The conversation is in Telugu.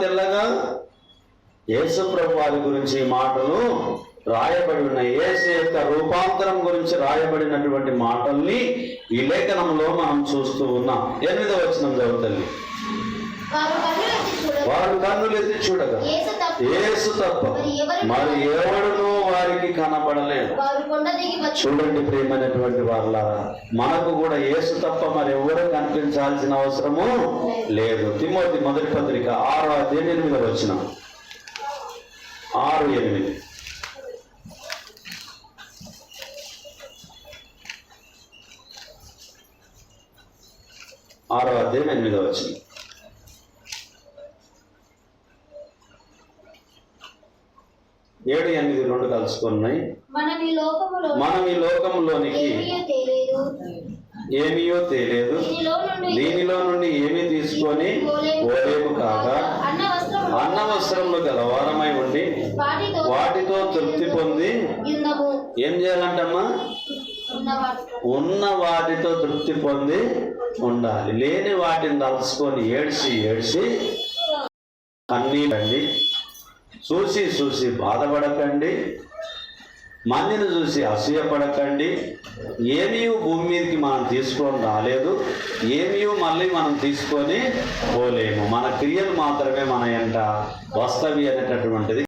తెల్లగా యేసు ప్రభు వారి గురించి మాటలు రాయబడి ఉన్నాయి యేసు యొక్క రూపాంతరం గురించి రాయబడినటువంటి మాటల్ని ఈ లేఖనంలో మనం చూస్తూ ఉన్నాం. ఎనిమిదో వచనం చదువుతల్లి వారు కన్నులు ఎత్తి చూడగా యేసు తప్ప. మరి ఎవడునూ వారికి వచ్చి చూడండి ప్రియమైనటువంటి వాళ్ళారా మనకు కూడా యేసు తప్ప మరి ఎవరు కనిపించాల్సిన అవసరము లేదు. తిమోతి మొదటి పత్రిక ఆరు అధ్యాయం ఎనిమిది వచ్చిన ఆరు ఎనిమిది. ఆరో అధ్యాయం ఎనిమిది వచ్చిన ఏడు ఎనిమిది రెండు కలుసుకున్నాయి. మనం ఈ లోకములో మనం ఈ లోకంలోనికి ఏమీయో తెలియదు. దీనిలో నుండి ఏమీ తీసుకొని ఓలేము కాగా అన్న వస్త్రము అన్న వస్త్రములు గలవారమై ఉండి వాటితో తృప్తి పొంది ఏం చేయాలంటమ్మా? ఉన్న వాటితో ఉన్న వాటితో తృప్తి పొంది ఉండాలి. లేని వాటిని తలుచుకొని ఏడ్చి ఏడ్చి కన్నీరండి చూసి చూసి బాధపడకండి. మందిని చూసి అసూయపడకండి. ఏమీ భూమి మీదకి మనం తీసుకొని రాలేదు. ఏమీ మళ్ళీ మనం తీసుకొని పోలేము. మన క్రియలు మాత్రమే మన ఎంట వస్తవి అనేటటువంటిది